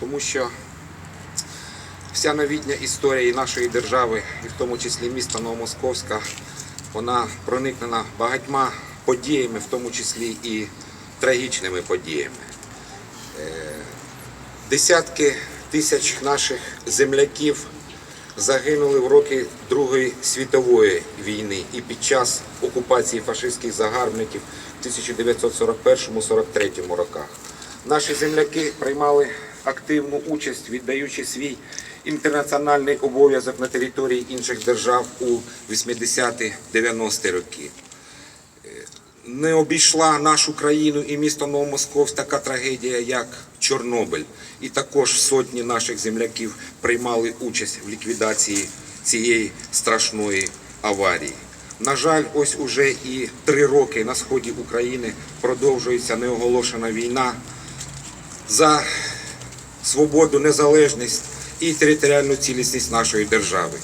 Тому що вся новітня історія і нашої держави, і в тому числі міста Новомосковська, вона проникнена багатьма подіями, в тому числі і трагічними подіями. Е, Десятки тисяч наших земляків загинули в роки Другої світової війни і під час окупації фашистських загарбників в 1941-43 роках. Наші земляки приймали активну участь, віддаючи свій інтернаціональний обов'язок на території інших держав у 80-90-ті роки не обійшла нашу країну і місто Новомосковськ така трагедія, як Чорнобиль. І також сотні наших земляків приймали участь в ліквідації цієї страшної аварії. На жаль, ось уже і три роки на сході України продовжується неоголошена війна за свободу, незалежність і територіальну цілісність нашої держави.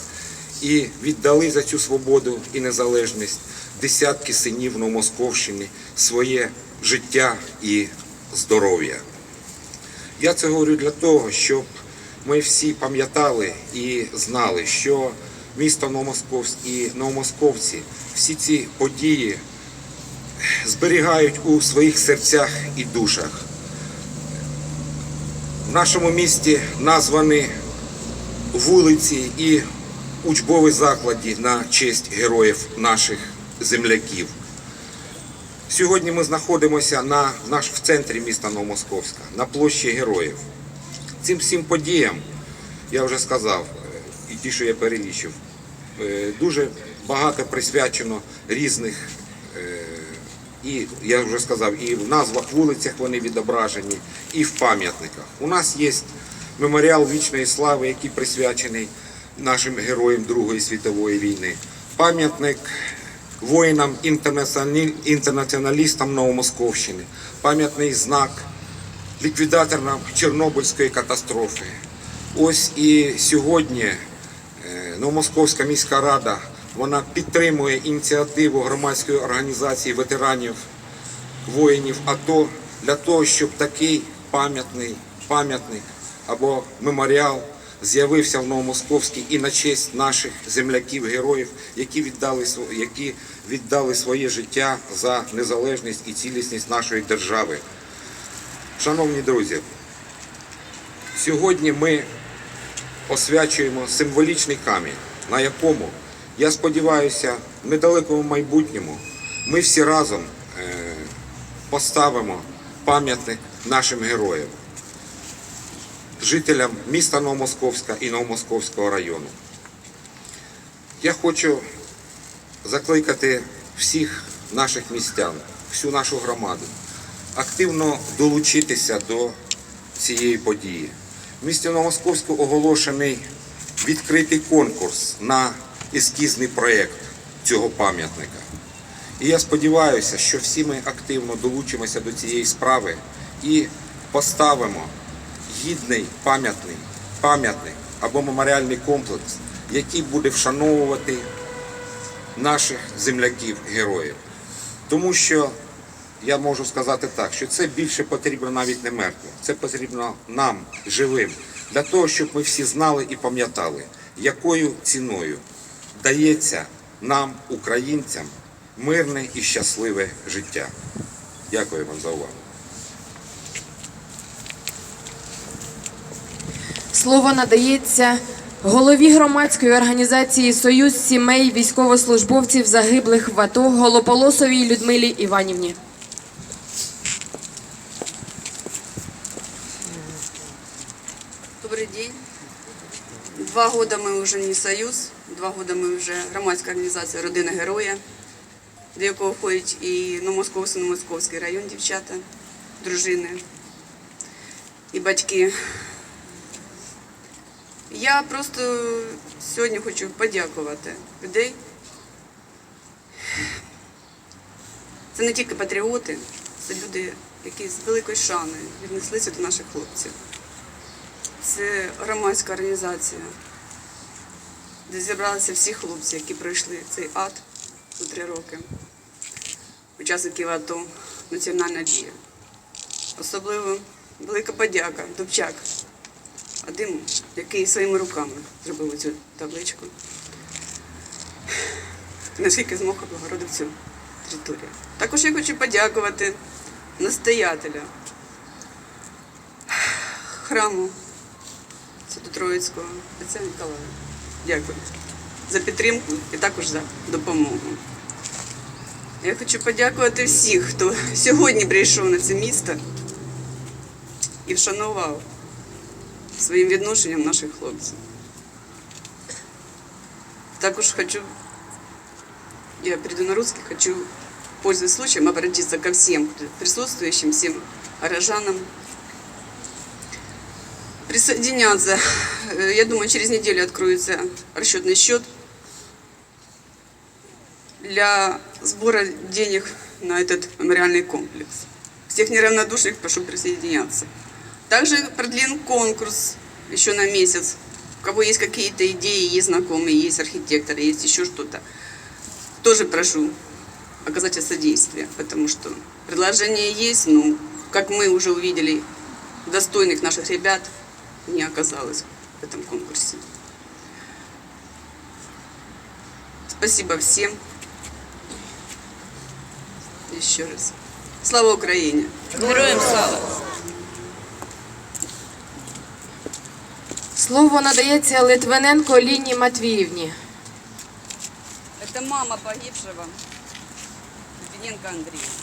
І віддали за цю свободу і незалежність десятки синів Новомосковщини своє життя і здоров'я. Я це говорю для того, щоб ми всі пам'ятали і знали, що місто Новомосковськ і новомосковці всі ці події зберігають у своїх серцях і душах. Нашому місті названі вулиці і учбові заклади на честь героїв наших земляків. Сьогодні ми знаходимося на, наш, в центрі міста Новомосковська, на площі героїв. Цим всім подіям, я вже сказав, е, і ті, що я перелічив, е, дуже багато присвячено різних, е, і я вже сказав, і в назвах вулицях вони відображені, і в пам'ятниках. У нас є меморіал вічної слави, який присвячений нашим героям Другої світової війни. Пам'ятник воїнам інтернаціоналістам Новомосковщини, пам'ятний знак ліквідаторам Чорнобильської катастрофи. Ось і сьогодні е, Новомосковська міська рада вона підтримує ініціативу громадської організації ветеранів воїнів АТО для того, щоб такий пам'ятний пам'ятник або меморіал з'явився в Новомосковській і на честь наших земляків-героїв, які віддали які віддали своє життя за незалежність і цілісність нашої держави. Шановні друзі, сьогодні ми освячуємо символічний камінь, на якому, я сподіваюся, в недалекому майбутньому ми всі разом е, поставимо пам'ятник нашим героям, жителям міста Новомосковська і Новомосковського району. Я хочу закликати всіх наших містян, всю нашу громаду активно долучитися до цієї події. В місті Новомосковську оголошений відкритий конкурс на ескізний проєкт цього пам'ятника. І я сподіваюся, що всі ми активно долучимося до цієї справи і поставимо гідний пам'ятний пам'ятник або меморіальний комплекс, який буде вшановувати наших земляків-героїв. Тому що я можу сказати так, що це більше потрібно навіть не мертвим, це потрібно нам, живим, для того, щоб ми всі знали і пам'ятали, якою ціною дається нам, українцям, мирне і щасливе життя. Дякую вам за увагу. Слово надається голові громадської організації Союз сімей військовослужбовців загиблих в АТО Голополосовій Людмилі Іванівні. Добрый день. Два года мы уже не союз, два года ми вже громадська організація Родина Героя, до якого входить і Новомосковський, Новомосковський район, дівчата, дружини і батьки. Я просто сьогодні хочу подякувати людей. Це не тільки патріоти, це люди, які з великою шаною віднеслися до наших хлопців. Це громадська організація, де зібралися всі хлопці, які пройшли цей ад за три роки. Учасників АТО Національна дія. Особливо велика подяка, Дубчак. Один, який своїми руками зробив цю табличку. Наскільки змог облагородив цю територію. Також я хочу подякувати настоятеля храму Свято-Троїцького отця Миколая. Дякую за підтримку і також за допомогу. Я хочу подякувати всіх, хто сьогодні прийшов на це місто і вшанував своїм відношенням наших хлопців. Також хочу, я перейду на русский, хочу, пользуясь случаем, обратиться ко всем присутствующим, всем горожанам, присоединяться. Э, Я думаю, через неделю откроется расчетный счет для сбора денег на этот мемориальный комплекс. Всех неравнодушных прошу присоединяться. Также продлен конкурс еще на месяц. У кого есть какие-то идеи, есть знакомые, есть архитекторы, есть еще что-то. Тоже прошу оказать содействие, потому что предложение есть, но, как мы уже увидели, достойных наших ребят не оказалось в этом конкурсе. Спасибо всем. Еще раз. Слава Украине! Героям слава! Слово надається Литвиненко Ліні Матвіївні. Это мама погибшего Литвиненко Андрея.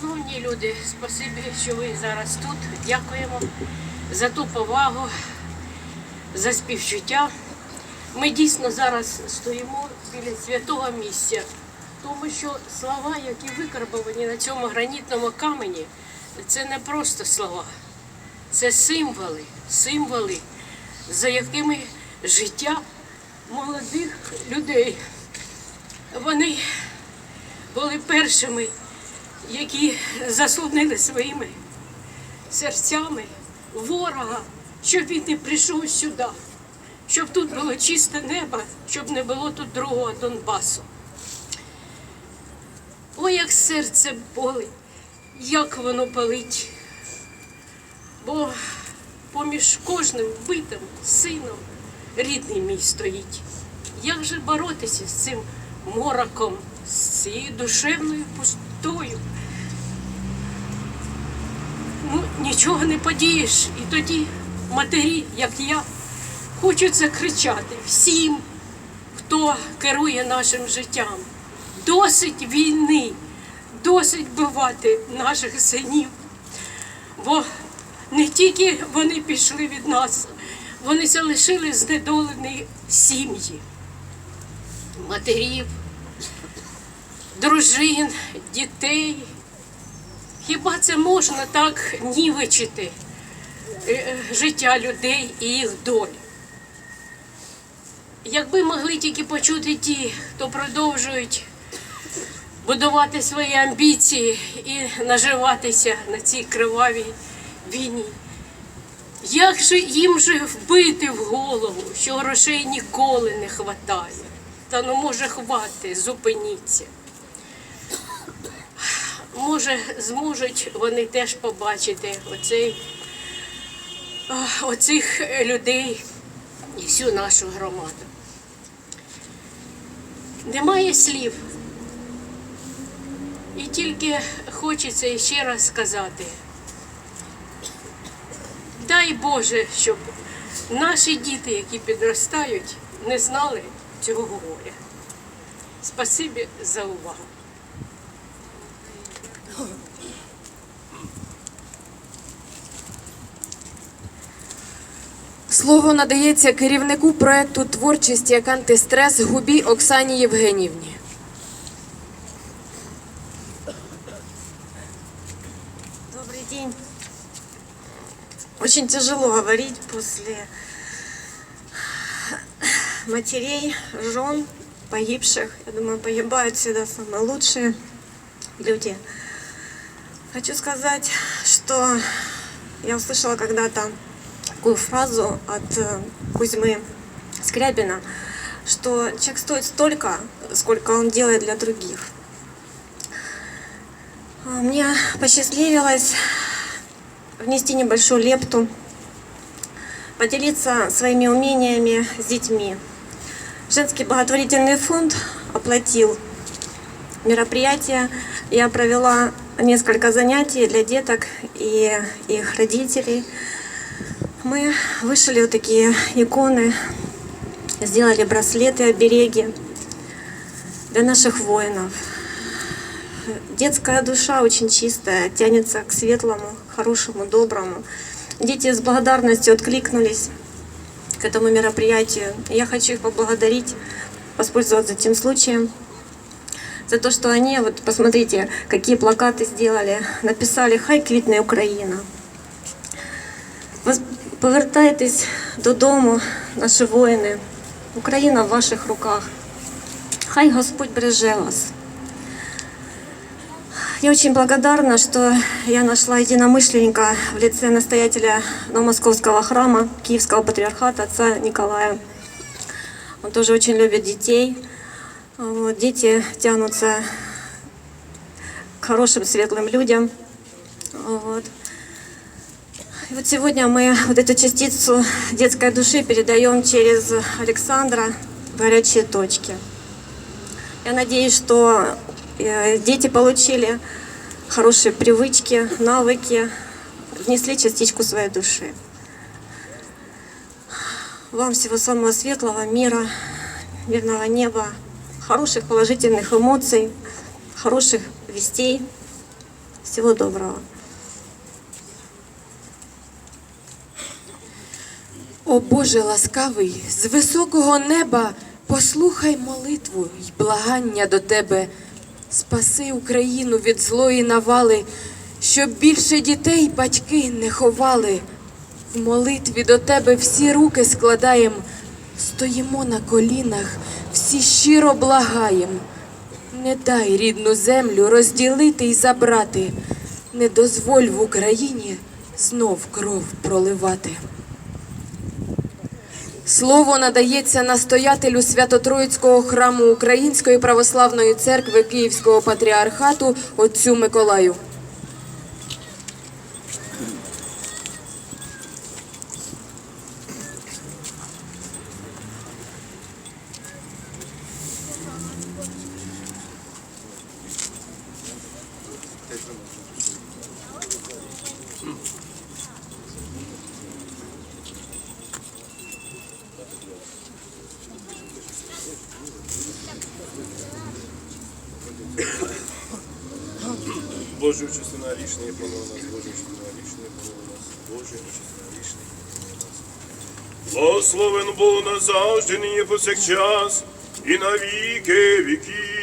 Шановні люди, спасибі, що ви зараз тут. Дякуємо за ту повагу, за співчуття. Ми дійсно зараз стоїмо біля святого місця, тому що слова, які викарбовані на цьому гранітному камені, це не просто слова, це символи, символи, за якими життя молодих людей. Вони були першими, які заслонили своїми серцями ворога, щоб він не прийшов сюди, щоб тут було чисте небо, щоб не було тут другого Донбасу. Ой, як серце болить, як воно болить. Бо поміж кожним вбитим сином рідний мій стоїть. Як же боротися з цим мороком, з цією душевною пустою? Ну, нічого не подієш. І тоді матері, як я, хочуть закричати всім, хто керує нашим життям. Досить війни, досить бивати наших синів. Бо не тільки вони пішли від нас, вони залишили знедолені сім'ї, матерів, дружин, дітей. Хіба це можна так нівечити е, е, життя людей і їх долі? Якби могли тільки почути ті, хто продовжують будувати свої амбіції і наживатися на цій кривавій війні. Як же їм же вбити в голову, що грошей ніколи не хватає? Та ну може хвати, зупиніться. Може, зможуть вони теж побачити оцей, оцих людей і всю нашу громаду. Немає слів. І тільки хочеться ще раз сказати. Дай Боже, щоб наші діти, які підростають, не знали цього горя. Спасибі за увагу. Слово надається керівнику проекту творчість як антистрес Губій Оксані Євгенівні. Добрый день. Очень тяжело говорить после матерей, жен погибших. Я думаю, погибают всегда самые лучшие люди. Хочу сказать, что я услышала когда-то такую фразу от э, Кузьмы Скрябина, что человек стоит столько, сколько он делает для других. А, Мне посчастливилось внести небольшую лепту, поделиться своими умениями с детьми. Женский благотворительный фонд оплатил мероприятие. Я провела несколько занятий для деток и их родителей. Мы вышили вот такие иконы, сделали браслеты, обереги для наших воинов. Детская душа очень чистая, тянется к светлому, хорошему, доброму. Дети с благодарностью откликнулись к этому мероприятию. Я хочу их поблагодарить, воспользоваться этим случаем за то, что они, вот посмотрите, какие плакаты сделали, написали «Хай квітне Україна». Воз- Повертайтесь додому, наші воїни. Україна в ваших руках. Хай Господь береже вас. Я очень благодарна, что я нашла единомышленника в лице настоятеля Новомосковского храма Киевского патриархата отца Николая. Он тоже очень любит детей. Вот, дети тянутся к хорошим, светлым людям. Вот. И вот сегодня мы вот эту частицу детской души передаем через Александра горячие точки. Я надеюсь, что э, дети получили хорошие привычки, навыки, внесли частичку своей души. Вам всего самого светлого мира, мирного неба, хороших положительных эмоций, хороших вестей. Всего доброго. О Боже ласкавий, з високого неба послухай молитву й благання до Тебе. Спаси Україну від злої навали, щоб більше дітей батьки не ховали. В молитві до Тебе всі руки складаєм, стоїмо на колінах, всі щиро благаєм. Не дай рідну землю розділити й забрати, не дозволь в Україні знов кров проливати. Слово надається настоятелю Свято-Троїцького храму Української православної церкви Київського патріархату отцю Миколаю. Боже, очисти на рішення, помилуй нас, Боже, очисти на рішення, помилуй нас, Боже, очисти на рішення, помилуй нас. Благословен Бог назавжди, нині повсякчас, і на віки віків.